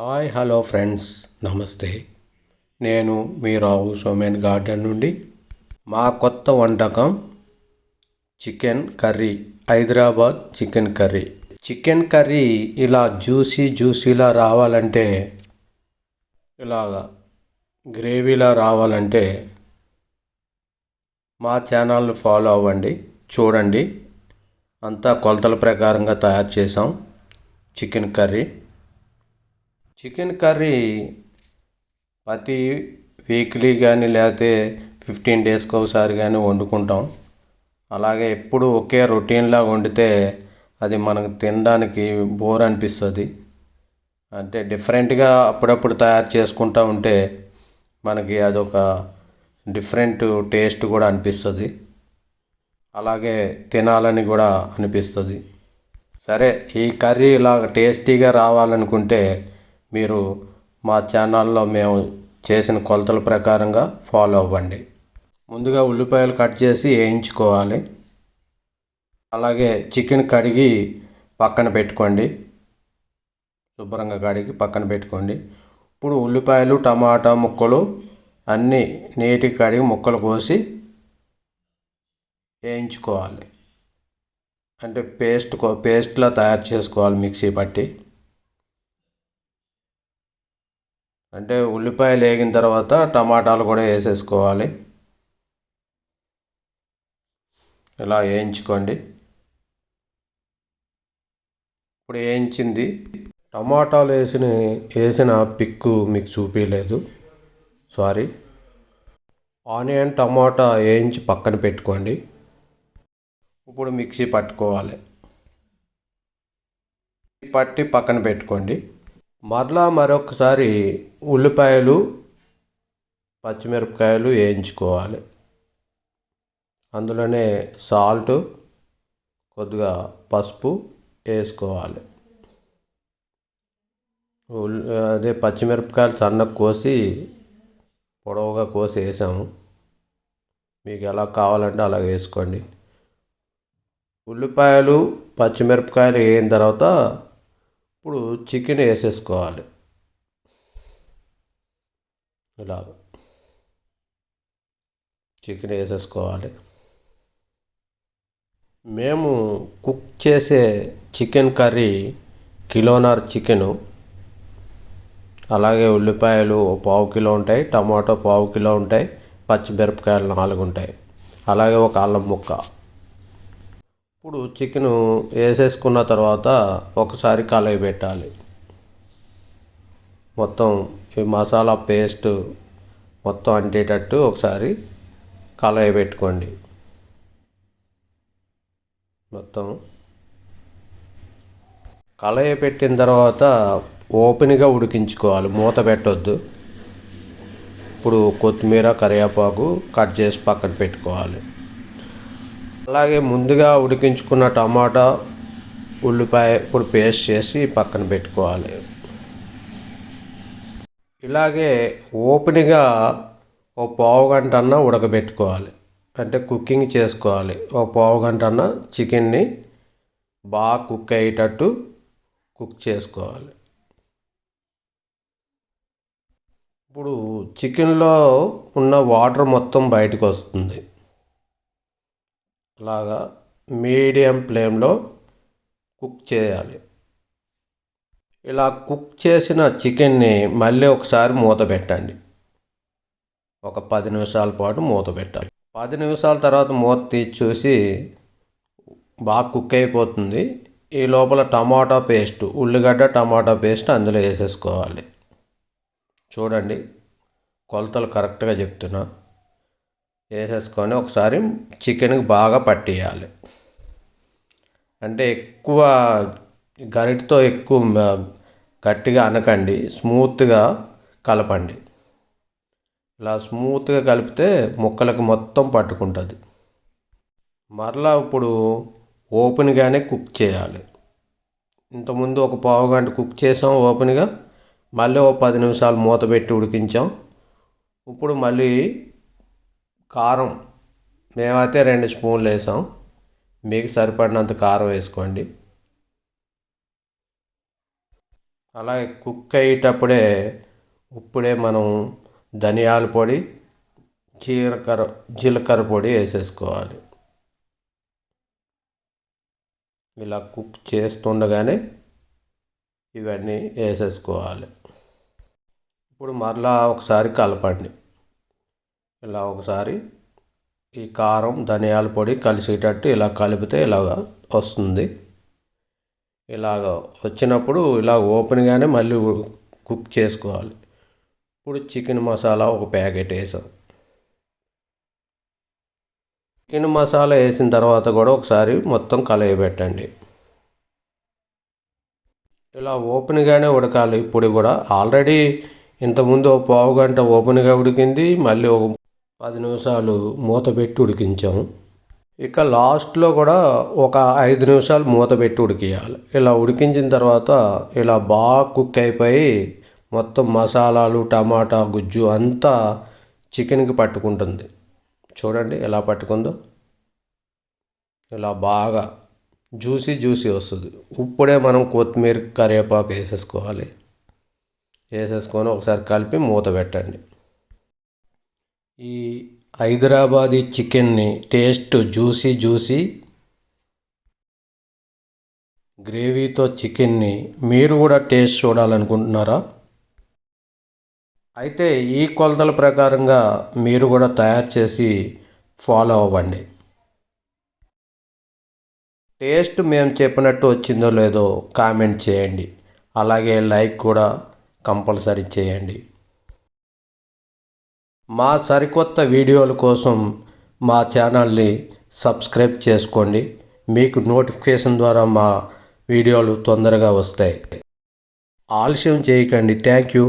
Hi hello friends. నమస్తే. నేను మీ రావు Somen garden నుండి. మా కొత్త వంటకం chicken curry Hyderabad chicken curry. Chicken curry ఇలా జ్యూసీ జ్యూసీలా రావాలంటే ఇలాగా గ్రేవీలా రావాలంటే మా ఛానల్ని ఫాలో అవ్వండి చూడండి. అంతా కొలతల ప్రకారంగా తయారు చేసాం చికెన్ కర్రీ. చికెన్ కర్రీ ప్రతి వీక్లీ కానీ లేకపోతే ఫిఫ్టీన్ డేస్కి ఒకసారి కానీ వండుకుంటాం. అలాగే ఎప్పుడు ఒకే రొటీన్లా వండితే అది మనకు తినడానికి బోర్ అనిపిస్తుంది. అంటే డిఫరెంట్గా అప్పుడప్పుడు తయారు చేసుకుంటూ ఉంటే మనకి అదొక డిఫరెంట్ టేస్ట్ కూడా అనిపిస్తుంది. అలాగే తినాలని కూడా అనిపిస్తుంది. సరే ఈ కర్రీ ఇలా టేస్టీగా రావాలనుకుంటే మీరు మా ఛానల్లో మేము చేసిన కొలతల ప్రకారంగా ఫాలో అవ్వండి. ముందుగా ఉల్లిపాయలు కట్ చేసి వేయించుకోవాలి. అలాగే చికెన్ కడిగి పక్కన పెట్టుకోండి. శుభ్రంగా కడిగి పక్కన పెట్టుకోండి. ఇప్పుడు ఉల్లిపాయలు టమాటా ముక్కలు అన్నీ నీటికి కడిగి ముక్కలు కోసి వేయించుకోవాలి. అంటే పేస్ట్ పేస్ట్లా తయారు చేసుకోవాలి మిక్సీ పట్టి. అంటే ఉల్లిపాయలు వేగిన తర్వాత టమాటాలు కూడా వేసేసుకోవాలి. ఇలా వేయించుకోండి. ఇప్పుడు వేయించింది. టమాటాలు వేసిన వేసిన పిక్కు మీకు చూపించలేదు సారీ. ఆనియన్ టమాటా వేయించి పక్కన పెట్టుకోండి. ఇప్పుడు మిక్సీ పట్టుకోవాలి. పట్టి పక్కన పెట్టుకోండి. మరలా మరొకసారి ఉల్లిపాయలు పచ్చిమిరపకాయలు వేయించుకోవాలి. అందులోనే సాల్ట్ కొద్దిగా పసుపు వేసుకోవాలి. అదే పచ్చిమిరపకాయలు సన్నగా కోసి పొడవుగా కోసి వేసాము. మీకు ఎలా కావాలంటే అలా వేసుకోండి. ఉల్లిపాయలు పచ్చిమిరపకాయలు వేయిన తర్వాత ఇప్పుడు చికెన్ వేసేసుకోవాలి. ఇలా చికెన్ వేసేసుకోవాలి. మేము కుక్ చేసే చికెన్ కర్రీ కిలోనార్ చికెను అలాగే ఉల్లిపాయలు పావు కిలో ఉంటాయి టమాటో పావు కిలో ఉంటాయి పచ్చిమిరపకాయలు నాలుగు ఉంటాయి అలాగే ఒక అల్లం ముక్క. ఇప్పుడు చికెన్ వేసేసుకున్న తర్వాత ఒకసారి కలయి పెట్టాలి మొత్తం ఈ మసాలా పేస్ట్ మొత్తం అంటేటట్టు ఒకసారి కలయి పెట్టుకోండి మొత్తం కలయి పెట్టిన తర్వాత ఓపెన్గా ఉడికించుకోవాలి. మూత పెట్టొద్దు. ఇప్పుడు కొత్తిమీర కరివేపాకు కట్ చేసి పక్కన పెట్టుకోవాలి. అలాగే ముందుగా ఉడికించుకున్న టమాటా ఉల్లిపాయ ఇప్పుడు పేస్ట్ చేసి పక్కన పెట్టుకోవాలి. ఇలాగే ఓపెన్గా ఓ పావు గంట అన్న ఉడకబెట్టుకోవాలి. అంటే కుకింగ్ చేసుకోవాలి. ఓ పావు గంట అన్న చికెన్ని బాగా కుక్ అయ్యేటట్టు కుక్ చేసుకోవాలి. ఇప్పుడు చికెన్లో ఉన్న వాటర్ మొత్తం బయటకు వస్తుంది. అలాగా మీడియం ఫ్లేమ్లో కుక్ చేయాలి. ఇలా కుక్ చేసిన చికెన్ని మళ్ళీ ఒకసారి మూత పెట్టండి. ఒక పది నిమిషాల పాటు మూత పెట్టాలి. పది నిమిషాల తర్వాత మూత తీసి చూసి బాగా కుక్ అయిపోతుంది. ఈ లోపల టమాటా పేస్ట్ ఉల్లిగడ్డ టమాటా పేస్ట్ అందులో వేసేసుకోవాలి. చూడండి కొలతలు కరెక్ట్గా చెప్తున్నా. వేసేసుకొని ఒకసారి చికెన్కి బాగా పట్టేయాలి. అంటే ఎక్కువ గరిటతో ఎక్కువ గట్టిగా అనకండి స్మూత్గా కలపండి. ఇలా స్మూత్గా కలిపితే ముక్కలకు మొత్తం పట్టుకుంటుంది. మరలా ఇప్పుడు ఓపెన్గానే కుక్ చేయాలి. ఇంతకుముందు ఒక పావు గంట కుక్ చేసాం ఓపెన్గా మళ్ళీ ఓ పది నిమిషాలు మూత పెట్టి ఉడికించాం. ఇప్పుడు మళ్ళీ కారం. మేమైతే రెండు స్పూన్లు వేసాం. మీకు సరిపడినంత కారం వేసుకోండి. అలాగే కుక్ అయ్యేటప్పుడే ఇప్పుడే మనం ధనియాల పొడి జీలకర్ర జీలకర్ర పొడి వేసేసుకోవాలి. ఇలా కుక్ చేస్తుండగానే ఇవన్నీ వేసేసుకోవాలి. ఇప్పుడు మరలా ఒకసారి కలపండి. ఇలా ఒకసారి ఈ కారం ధనియాల పొడి కలిసేటట్టు ఇలా కలిపితే ఇలాగ వస్తుంది. ఇలాగ వచ్చినప్పుడు ఇలా ఓపెన్గానే మళ్ళీ కుక్ చేసుకోవాలి. ఇప్పుడు చికెన్ మసాలా ఒక ప్యాకెట్ వేసాం. చికెన్ మసాలా వేసిన తర్వాత కూడా ఒకసారి మొత్తం కలయబెట్టండి. ఇలా ఓపెన్గానే ఉడకాలి. ఇప్పుడు కూడా ఆల్రెడీ ఇంతకుముందు ఒక పావు గంట ఓపెన్గా ఉడికింది. మళ్ళీ ఒక పది నిమిషాలు మూత పెట్టి ఉడికించాము. ఇక లాస్ట్లో కూడా ఒక ఐదు నిమిషాలు మూత పెట్టి ఉడికియాలి. ఇలా ఉడికించిన తర్వాత ఇలా బాగా కుక్ అయిపోయి మొత్తం మసాలాలు టమాటా గుజ్జు అంతా చికెన్కి పట్టుకుంటుంది. చూడండి ఎలా పట్టుకుందో. ఇలా బాగా జ్యూసీ జ్యూసీ వస్తుంది. ఇప్పుడే మనం కొత్తిమీర కరివేపాకు వేసేసుకోవాలి. వేసేసుకొని ఒకసారి కలిపి మూత పెట్టండి. ఈ హైదరాబాదీ చికెన్ని టేస్ట్ జ్యూసీ జ్యూసీ గ్రేవీతో చికెన్ని మీరు కూడా టేస్ట్ చూడాలనుకుంటున్నారా? అయితే ఈ కొలతల ప్రకారంగా మీరు కూడా తయారు చేసి ఫాలో అవ్వండి. టేస్ట్ మేము చెప్పినట్టు వచ్చిందో లేదో కామెంట్ చేయండి. అలాగే లైక్ కూడా కంపల్సరీ చేయండి. మా సరికొత్త వీడియోల కోసం మా ఛానల్ని సబ్స్క్రైబ్ చేసుకోండి. మీకు నోటిఫికేషన్ ద్వారా మా వీడియోలు తొందరగా వస్తాయి. ఆలస్యం చేయకండి. Thank you.